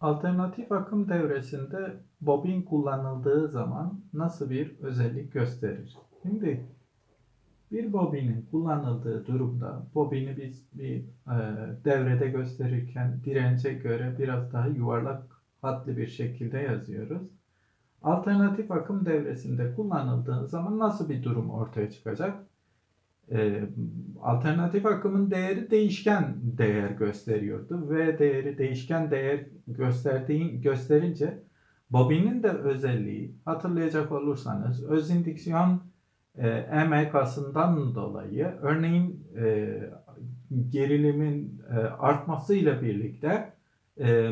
Alternatif akım devresinde bobin kullanıldığı zaman nasıl bir özellik gösterir? Şimdi bir bobinin kullanıldığı durumda bobini biz bir e, devrede gösterirken dirence göre biraz daha yuvarlak hatlı bir şekilde yazıyoruz. Alternatif akım devresinde kullanıldığı zaman nasıl bir durum ortaya çıkacak? E, alternatif akımın değeri değişken değer gösteriyordu. V değeri değişken değer gösterdiği, gösterince bobinin de özelliği hatırlayacak olursanız öz indüksiyon e, EMK'sından dolayı örneğin e, gerilimin e, artmasıyla birlikte e,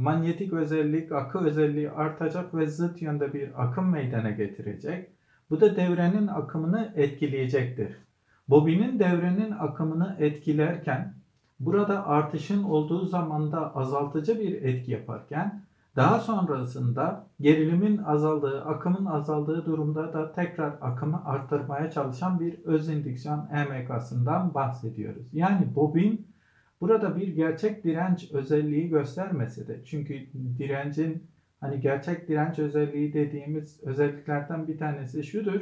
manyetik özellik, akı özelliği artacak ve zıt yönde bir akım meydana getirecek. Bu da devrenin akımını etkileyecektir. Bobinin devrenin akımını etkilerken burada artışın olduğu zamanda azaltıcı bir etki yaparken daha sonrasında gerilimin azaldığı, akımın azaldığı durumda da tekrar akımı arttırmaya çalışan bir öz indüksiyon EMK'sından bahsediyoruz. Yani bobin burada bir gerçek direnç özelliği göstermese de çünkü direncin hani gerçek direnç özelliği dediğimiz özelliklerden bir tanesi şudur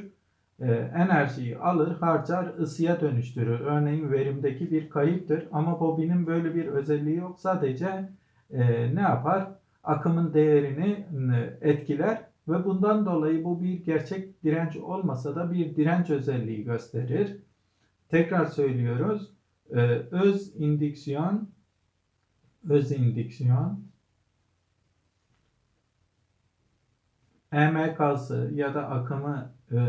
enerjiyi alır, harcar, ısıya dönüştürür. Örneğin verimdeki bir kayıptır ama bobinin böyle bir özelliği yok. Sadece e, ne yapar? Akımın değerini etkiler ve bundan dolayı bu bir gerçek direnç olmasa da bir direnç özelliği gösterir. Tekrar söylüyoruz. E, öz indüksiyon öz indüksiyon EMK'sı ya da akımı e, e,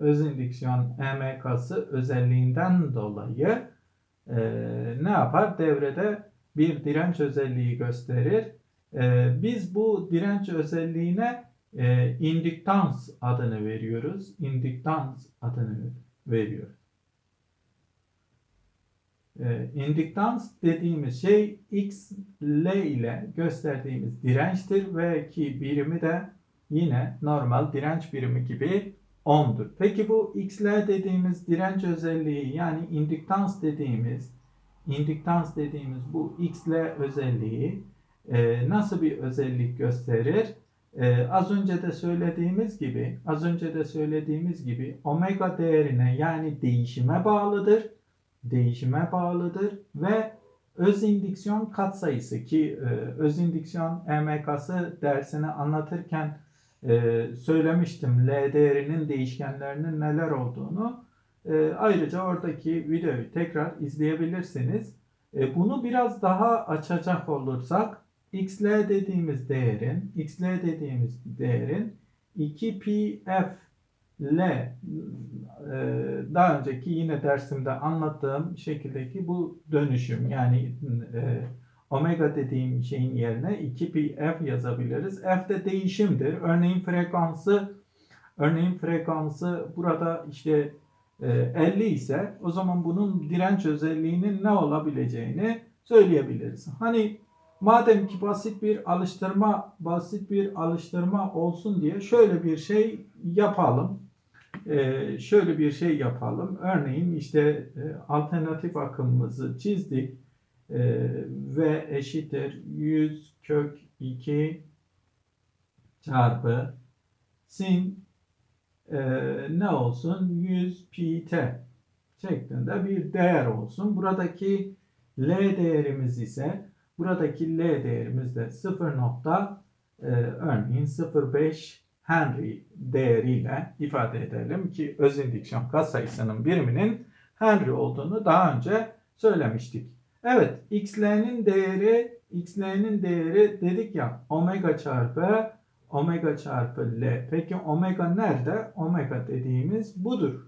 öz indüksiyon EMK'sı özelliğinden dolayı e, ne yapar? Devrede bir direnç özelliği gösterir. Biz bu direnç özelliğine indüktans adını veriyoruz. İndüktans adını veriyoruz. İndüktans dediğimiz şey X, L ile gösterdiğimiz dirençtir ve ki birimi de yine normal direnç birimi gibi 10'dur. Peki bu XL dediğimiz direnç özelliği yani indüktans dediğimiz indüktans dediğimiz bu XL özelliği e, nasıl bir özellik gösterir? E, az önce de söylediğimiz gibi az önce de söylediğimiz gibi omega değerine yani değişime bağlıdır. Değişime bağlıdır ve öz indüksiyon katsayısı ki e, öz indüksiyon EMK'sı dersini anlatırken e, söylemiştim L değerinin değişkenlerinin neler olduğunu. E, ayrıca oradaki videoyu tekrar izleyebilirsiniz. E, bunu biraz daha açacak olursak xl dediğimiz değerin xl dediğimiz değerin 2pf L e, daha önceki yine dersimde anlattığım şekildeki bu dönüşüm yani e, omega dediğim şeyin yerine 2 pi f yazabiliriz. F de değişimdir. Örneğin frekansı örneğin frekansı burada işte 50 e, ise o zaman bunun direnç özelliğinin ne olabileceğini söyleyebiliriz. Hani madem ki basit bir alıştırma basit bir alıştırma olsun diye şöyle bir şey yapalım. Ee, şöyle bir şey yapalım. Örneğin işte e, alternatif akımımızı çizdik e, v eşittir 100 kök 2 çarpı sin e, ne olsun 100 pi t şeklinde bir değer olsun. Buradaki L değerimiz ise buradaki L değerimiz de 0 nokta e, örneğin 0.5 Henry değeriyle ifade edelim ki öz indüksiyon katsayısının biriminin Henry olduğunu daha önce söylemiştik. Evet, xl'nin değeri xl'nin değeri dedik ya omega çarpı omega çarpı l. Peki omega nerede? Omega dediğimiz budur.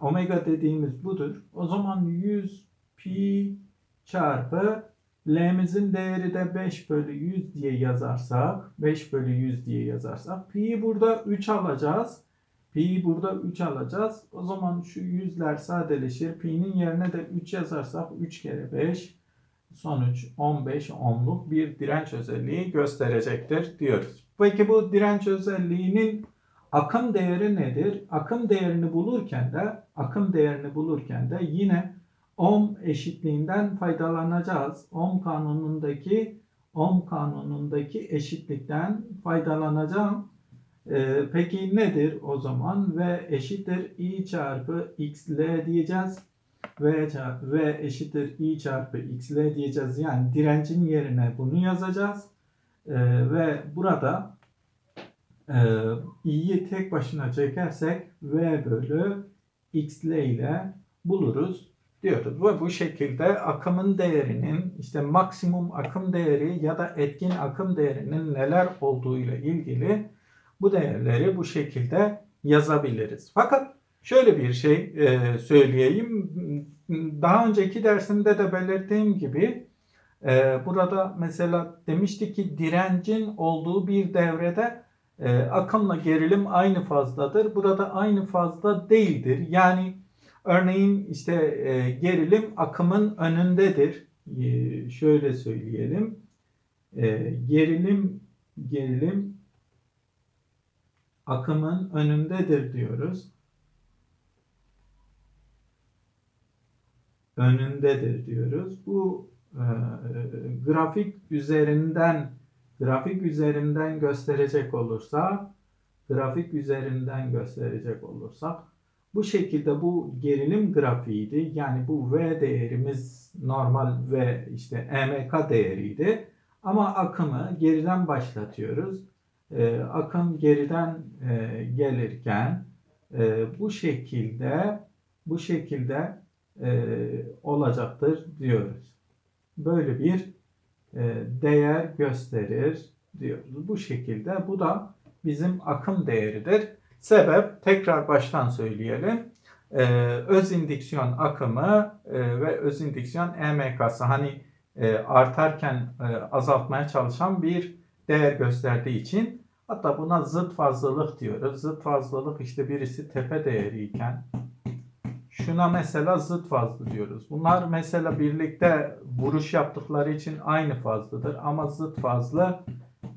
Omega dediğimiz budur. O zaman 100 pi çarpı L'mizin değeri de 5 bölü 100 diye yazarsak 5 bölü 100 diye yazarsak pi'yi burada 3 alacağız. Pi'yi burada 3 alacağız. O zaman şu yüzler sadeleşir. Pi'nin yerine de 3 yazarsak 3 kere 5 sonuç 15 ohmluk bir direnç özelliği gösterecektir diyoruz. Peki bu direnç özelliğinin akım değeri nedir? Akım değerini bulurken de akım değerini bulurken de yine ohm eşitliğinden faydalanacağız. Ohm kanunundaki Ohm kanunundaki eşitlikten faydalanacağım. Ee, peki nedir o zaman? V eşittir I çarpı XL diyeceğiz. V, çarpı, V eşittir I çarpı XL diyeceğiz. Yani direncin yerine bunu yazacağız. Ee, ve burada e, i'yi tek başına çekersek v bölü xl ile buluruz diyoruz. Ve bu şekilde akımın değerinin işte maksimum akım değeri ya da etkin akım değerinin neler olduğu ile ilgili bu değerleri bu şekilde yazabiliriz. Fakat şöyle bir şey e, söyleyeyim. Daha önceki dersimde de belirttiğim gibi e, burada mesela demiştik ki direncin olduğu bir devrede e, akımla gerilim aynı fazladır. Burada aynı fazla değildir. Yani örneğin işte gerilim akımın önündedir. Şöyle söyleyelim. Gerilim gerilim akımın önündedir diyoruz. Önündedir diyoruz. Bu e, grafik üzerinden grafik üzerinden gösterecek olursa grafik üzerinden gösterecek olursak bu şekilde bu gerilim grafiğiydi. Yani bu V değerimiz normal V işte EMK değeriydi. Ama akımı geriden başlatıyoruz. Ee, akım geriden e, gelirken e, bu şekilde bu şekilde e, olacaktır diyoruz. Böyle bir e, değer gösterir diyoruz. Bu şekilde bu da bizim akım değeridir. Sebep tekrar baştan söyleyelim. E, öz indüksiyon akımı e, ve öz indüksiyon EMK'sı hani artarken azaltmaya çalışan bir değer gösterdiği için hatta buna zıt fazlalık diyoruz. Zıt fazlalık işte birisi tepe değeriyken Şuna mesela zıt fazlı diyoruz. Bunlar mesela birlikte vuruş yaptıkları için aynı fazladır. Ama zıt fazlı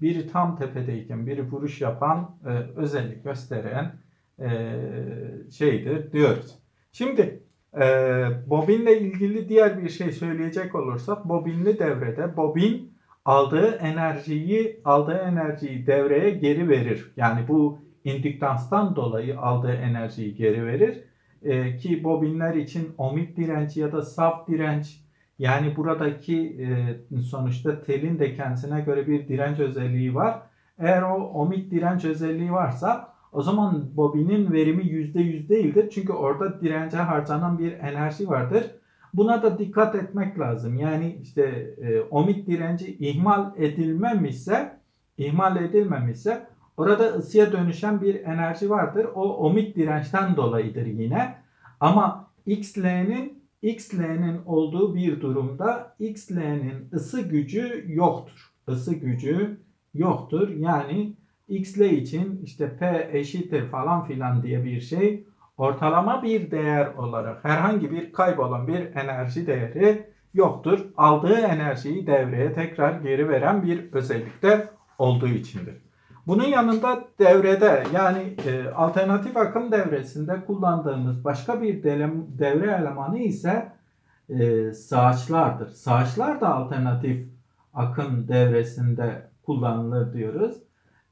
biri tam tepedeyken biri vuruş yapan e, özellik gösteren e, şeydir diyoruz. Şimdi e, bobinle ilgili diğer bir şey söyleyecek olursak bobinli devrede bobin aldığı enerjiyi aldığı enerjiyi devreye geri verir. Yani bu indüktanstan dolayı aldığı enerjiyi geri verir e, ki bobinler için ohmik direnç ya da saf direnç yani buradaki e, sonuçta telin de kendisine göre bir direnç özelliği var. Eğer o ohmik direnç özelliği varsa o zaman bobinin verimi %100 değildir. Çünkü orada dirence harcanan bir enerji vardır. Buna da dikkat etmek lazım. Yani işte e, ohmik direnci ihmal edilmemişse, ihmal edilmemişse Orada ısıya dönüşen bir enerji vardır. O ohmik dirençten dolayıdır yine. Ama XL'nin XL'nin olduğu bir durumda XL'nin ısı gücü yoktur. Isı gücü yoktur. Yani XL için işte P eşittir falan filan diye bir şey ortalama bir değer olarak herhangi bir kaybolan bir enerji değeri yoktur. Aldığı enerjiyi devreye tekrar geri veren bir özellikte olduğu içindir. Bunun yanında devrede yani e, alternatif akım devresinde kullandığımız başka bir devre elemanı ise e, sağaçlardır. Sağaçlar da alternatif akım devresinde kullanılır diyoruz.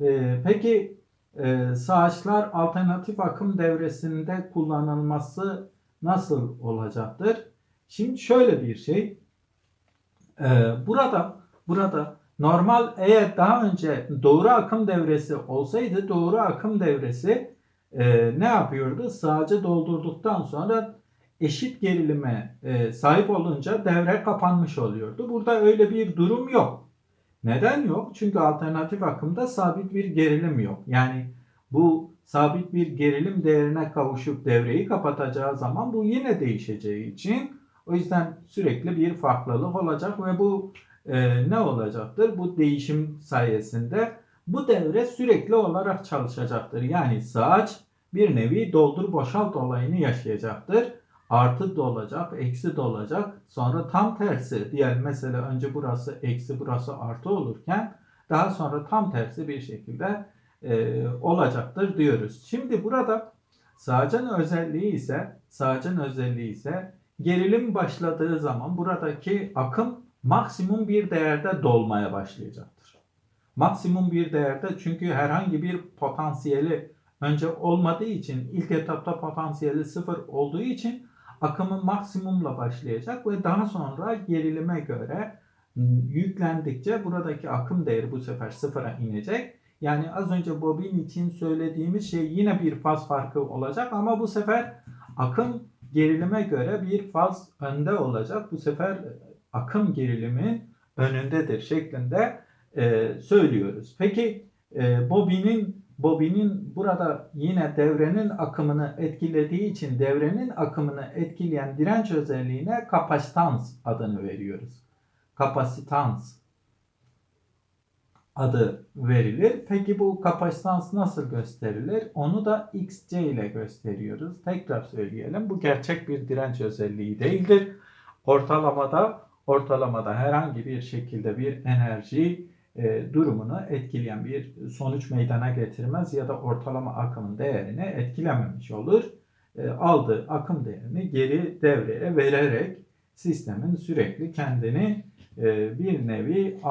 E, peki e, sağaçlar alternatif akım devresinde kullanılması nasıl olacaktır? Şimdi şöyle bir şey. E, burada burada Normal eğer daha önce doğru akım devresi olsaydı doğru akım devresi e, ne yapıyordu? Sağcı doldurduktan sonra eşit gerilime e, sahip olunca devre kapanmış oluyordu. Burada öyle bir durum yok. Neden yok? Çünkü alternatif akımda sabit bir gerilim yok. Yani bu sabit bir gerilim değerine kavuşup devreyi kapatacağı zaman bu yine değişeceği için o yüzden sürekli bir farklılık olacak ve bu e, ne olacaktır? Bu değişim sayesinde bu devre sürekli olarak çalışacaktır. Yani sağaç bir nevi doldur boşalt olayını yaşayacaktır. Artı dolacak, eksi dolacak. Sonra tam tersi diğer mesela önce burası eksi burası artı olurken daha sonra tam tersi bir şekilde e, olacaktır diyoruz. Şimdi burada sağacın özelliği ise sağacın özelliği ise gerilim başladığı zaman buradaki akım maksimum bir değerde dolmaya başlayacaktır. Maksimum bir değerde çünkü herhangi bir potansiyeli önce olmadığı için ilk etapta potansiyeli sıfır olduğu için akımı maksimumla başlayacak ve daha sonra gerilime göre yüklendikçe buradaki akım değeri bu sefer sıfıra inecek. Yani az önce bobin için söylediğimiz şey yine bir faz farkı olacak ama bu sefer akım gerilime göre bir faz önde olacak. Bu sefer akım gerilimi önündedir şeklinde e, söylüyoruz. Peki e, bobinin bobinin burada yine devrenin akımını etkilediği için devrenin akımını etkileyen direnç özelliğine kapasitans adını veriyoruz. Kapasitans adı verilir. Peki bu kapasitans nasıl gösterilir? Onu da xc ile gösteriyoruz. Tekrar söyleyelim. Bu gerçek bir direnç özelliği değildir. Ortalamada ortalamada herhangi bir şekilde bir enerji e, durumunu etkileyen bir sonuç meydana getirmez ya da ortalama akımın değerini etkilememiş olur. E, aldığı akım değerini geri devreye vererek sistemin sürekli kendini e, bir nevi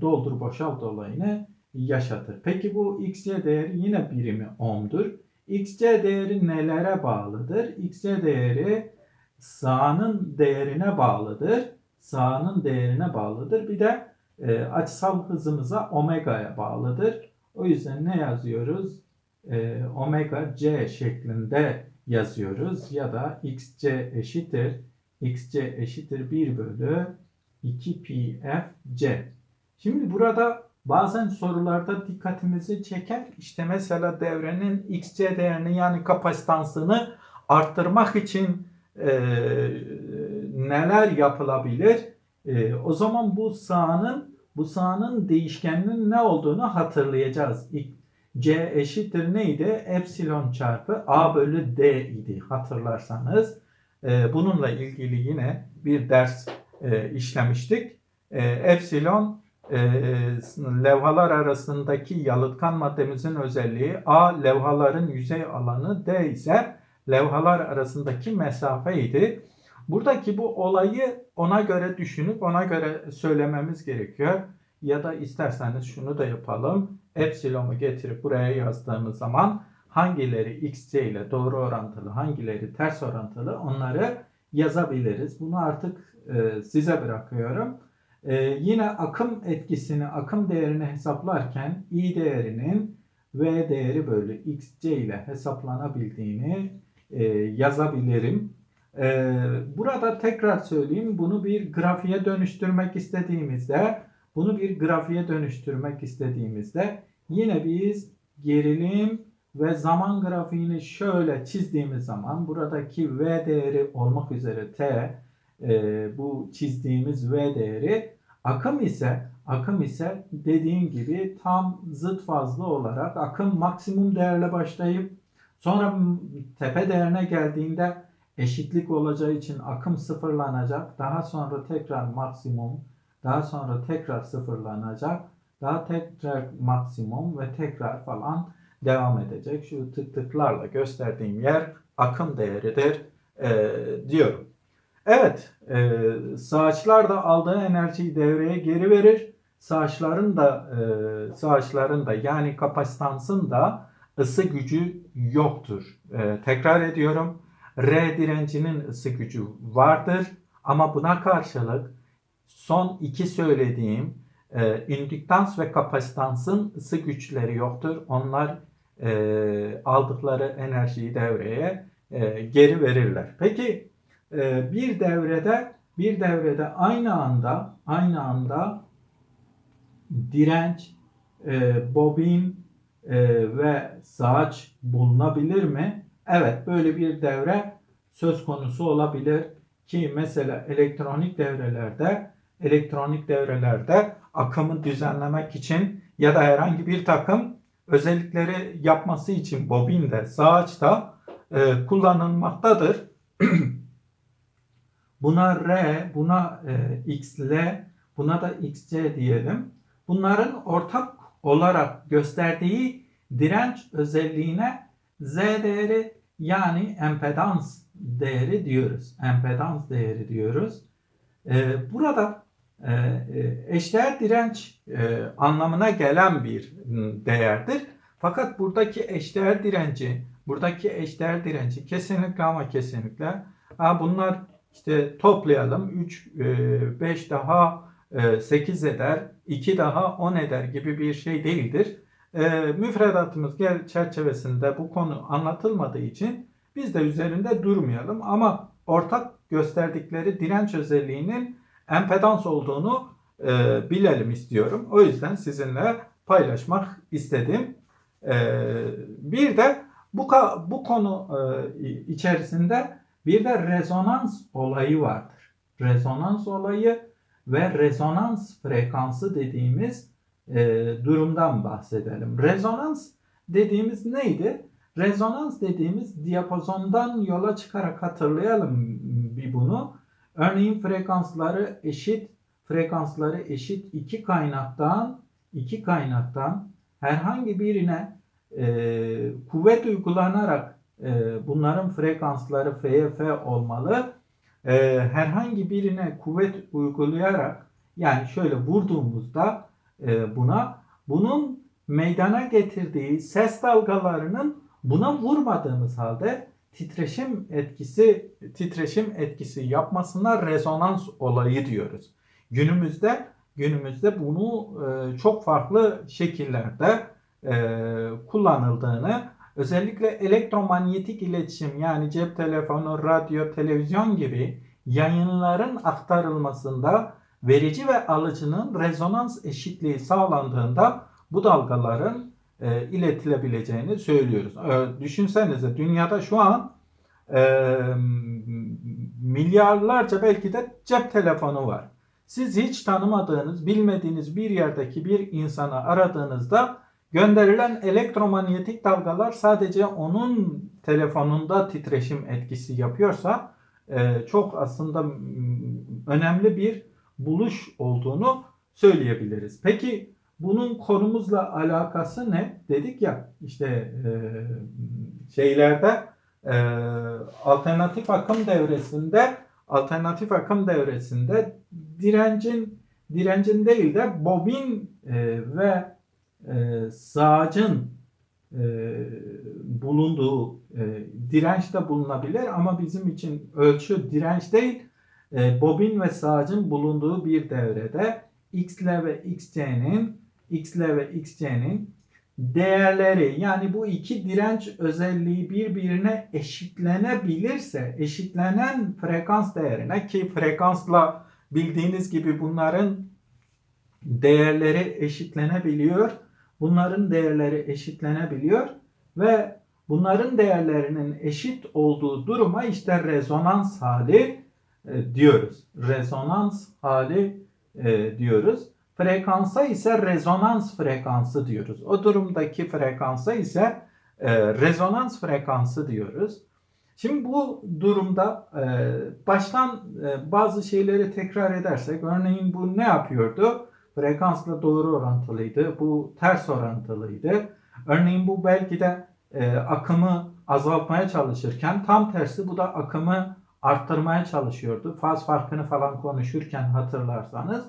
doldur boşalt olayını yaşatır. Peki bu xc değeri yine birimi ohm'dur. xc değeri nelere bağlıdır? xc değeri sağının değerine bağlıdır. Sağının değerine bağlıdır. Bir de e, açısal hızımıza omega'ya bağlıdır. O yüzden ne yazıyoruz? E, omega c şeklinde yazıyoruz ya da xc eşittir xc eşittir 1 bölü 2 pi f c. Şimdi burada bazen sorularda dikkatimizi çeker. İşte mesela devrenin xc değerini yani kapasitansını arttırmak için e, neler yapılabilir? E, o zaman bu sahanın bu sahanın değişkeninin ne olduğunu hatırlayacağız. C eşittir neydi? Epsilon çarpı A bölü D idi hatırlarsanız. E, bununla ilgili yine bir ders e, işlemiştik. E, epsilon e, levhalar arasındaki yalıtkan maddemizin özelliği A levhaların yüzey alanı D ise levhalar arasındaki mesafeydi. Buradaki bu olayı ona göre düşünüp ona göre söylememiz gerekiyor. Ya da isterseniz şunu da yapalım. Epsilon'u getirip buraya yazdığımız zaman hangileri xc ile doğru orantılı, hangileri ters orantılı onları yazabiliriz. Bunu artık e, size bırakıyorum. E, yine akım etkisini, akım değerini hesaplarken i değerinin v değeri bölü xc ile hesaplanabildiğini e, yazabilirim. Ee, burada tekrar söyleyeyim bunu bir grafiğe dönüştürmek istediğimizde bunu bir grafiğe dönüştürmek istediğimizde yine biz gerilim ve zaman grafiğini şöyle çizdiğimiz zaman buradaki V değeri olmak üzere T e, bu çizdiğimiz V değeri akım ise akım ise dediğim gibi tam zıt fazla olarak akım maksimum değerle başlayıp sonra tepe değerine geldiğinde eşitlik olacağı için akım sıfırlanacak. Daha sonra tekrar maksimum, daha sonra tekrar sıfırlanacak. Daha tekrar maksimum ve tekrar falan devam edecek. Şu tık tıklarla gösterdiğim yer akım değeridir e, diyorum. Evet, e, sağaçlar da aldığı enerjiyi devreye geri verir. Sağaçların da e, sağaçların da yani kapasitansın da ısı gücü yoktur. E, tekrar ediyorum. R direncinin ısı gücü vardır ama buna karşılık son iki söylediğim e, indüktans ve kapasitansın ısı güçleri yoktur. Onlar e, aldıkları enerjiyi devreye e, geri verirler. Peki e, bir devrede bir devrede aynı anda aynı anda direnç, e, bobin e, ve saç bulunabilir mi? Evet böyle bir devre söz konusu olabilir ki mesela elektronik devrelerde elektronik devrelerde akımı düzenlemek için ya da herhangi bir takım özellikleri yapması için bobinde, sağaçta e, kullanılmaktadır. buna R, buna e, XL, buna da XC diyelim. Bunların ortak olarak gösterdiği direnç özelliğine Z değeri yani empedans değeri diyoruz. Empedans değeri diyoruz. Ee, burada e, e, eşdeğer direnç e, anlamına gelen bir m, değerdir. Fakat buradaki eşdeğer direnci, buradaki eşdeğer direnci kesinlikle ama kesinlikle ha bunlar işte toplayalım 3, 5 daha e, 8 eder, 2 daha 10 eder gibi bir şey değildir. E, müfredatımız çerçevesinde bu konu anlatılmadığı için biz de üzerinde durmayalım ama ortak gösterdikleri direnç özelliğinin empedans olduğunu e, bilelim istiyorum. O yüzden sizinle paylaşmak istedim. E, bir de bu bu konu e, içerisinde bir de rezonans olayı vardır. Rezonans olayı ve rezonans frekansı dediğimiz e, durumdan bahsedelim. Rezonans dediğimiz neydi? Rezonans dediğimiz diyapazondan yola çıkarak hatırlayalım bir bunu. Örneğin frekansları eşit frekansları eşit iki kaynaktan iki kaynaktan herhangi birine e, kuvvet uygulanarak e, bunların frekansları FF olmalı. E, herhangi birine kuvvet uygulayarak yani şöyle vurduğumuzda buna bunun meydana getirdiği ses dalgalarının buna vurmadığımız halde titreşim etkisi titreşim etkisi yapmasına rezonans olayı diyoruz. Günümüzde günümüzde bunu e, çok farklı şekillerde e, kullanıldığını özellikle elektromanyetik iletişim yani cep telefonu, radyo, televizyon gibi yayınların aktarılmasında verici ve alıcının rezonans eşitliği sağlandığında bu dalgaların e, iletilebileceğini söylüyoruz. E, düşünsenize dünyada şu an e, milyarlarca belki de cep telefonu var. Siz hiç tanımadığınız, bilmediğiniz bir yerdeki bir insanı aradığınızda gönderilen elektromanyetik dalgalar sadece onun telefonunda titreşim etkisi yapıyorsa e, çok aslında önemli bir buluş olduğunu söyleyebiliriz. Peki bunun konumuzla alakası ne? Dedik ya işte e, şeylerde e, alternatif akım devresinde alternatif akım devresinde direncin direncin değil de bobin e, ve e, sağacın e, bulunduğu e, direnç de bulunabilir ama bizim için ölçü direnç değil e, bobin ve sağacın bulunduğu bir devrede X'le ve XC'nin X'le ve XC'nin değerleri yani bu iki direnç özelliği birbirine eşitlenebilirse eşitlenen frekans değerine ki frekansla bildiğiniz gibi bunların değerleri eşitlenebiliyor. Bunların değerleri eşitlenebiliyor ve bunların değerlerinin eşit olduğu duruma işte rezonans hali e, diyoruz. Rezonans hali e, diyoruz. Frekansa ise rezonans frekansı diyoruz. O durumdaki frekansa ise e, rezonans frekansı diyoruz. Şimdi bu durumda baştan bazı şeyleri tekrar edersek, örneğin bu ne yapıyordu? Frekansla doğru orantılıydı, bu ters orantılıydı. Örneğin bu belki de akımı azaltmaya çalışırken tam tersi bu da akımı arttırmaya çalışıyordu. Faz farkını falan konuşurken hatırlarsanız.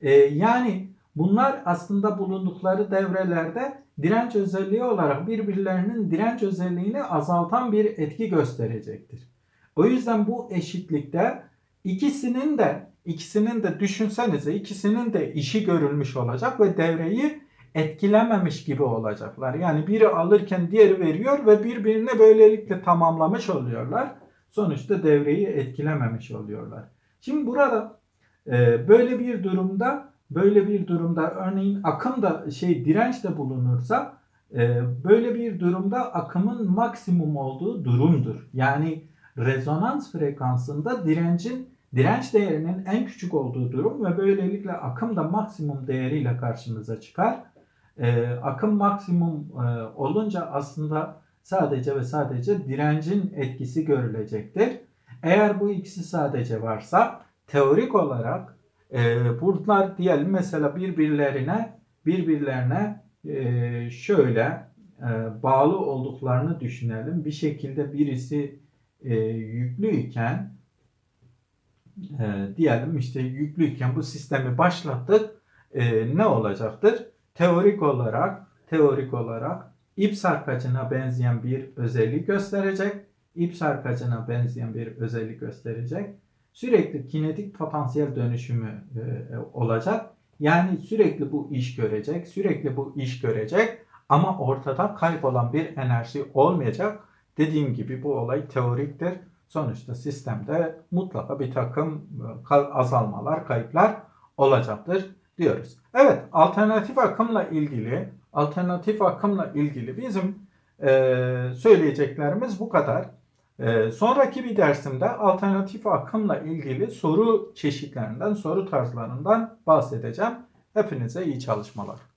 E, yani bunlar aslında bulundukları devrelerde direnç özelliği olarak birbirlerinin direnç özelliğini azaltan bir etki gösterecektir. O yüzden bu eşitlikte ikisinin de ikisinin de düşünsenize ikisinin de işi görülmüş olacak ve devreyi etkilememiş gibi olacaklar. Yani biri alırken diğeri veriyor ve birbirini böylelikle tamamlamış oluyorlar. Sonuçta devreyi etkilememiş oluyorlar. Şimdi burada e, böyle bir durumda böyle bir durumda örneğin akım da şey direnç de bulunursa e, böyle bir durumda akımın maksimum olduğu durumdur. Yani rezonans frekansında direncin direnç değerinin en küçük olduğu durum ve böylelikle akım da maksimum değeriyle karşımıza çıkar. E, akım maksimum e, olunca aslında sadece ve sadece direncin etkisi görülecektir. Eğer bu ikisi sadece varsa teorik olarak e, bunlar diyelim mesela birbirlerine birbirlerine e, şöyle e, bağlı olduklarını düşünelim. Bir şekilde birisi e, yüklü iken e, diyelim işte yüklüyken bu sistemi başlattık. E, ne olacaktır? Teorik olarak teorik olarak ip sarkacına benzeyen bir özellik gösterecek. İp sarkacına benzeyen bir özellik gösterecek. Sürekli kinetik potansiyel dönüşümü e, olacak. Yani sürekli bu iş görecek, sürekli bu iş görecek ama ortada kaybolan bir enerji olmayacak. Dediğim gibi bu olay teoriktir. Sonuçta sistemde mutlaka bir takım e, azalmalar, kayıplar olacaktır diyoruz. Evet, alternatif akımla ilgili alternatif akımla ilgili bizim e, söyleyeceklerimiz bu kadar. E, sonraki bir dersimde alternatif akımla ilgili soru çeşitlerinden, soru tarzlarından bahsedeceğim. Hepinize iyi çalışmalar.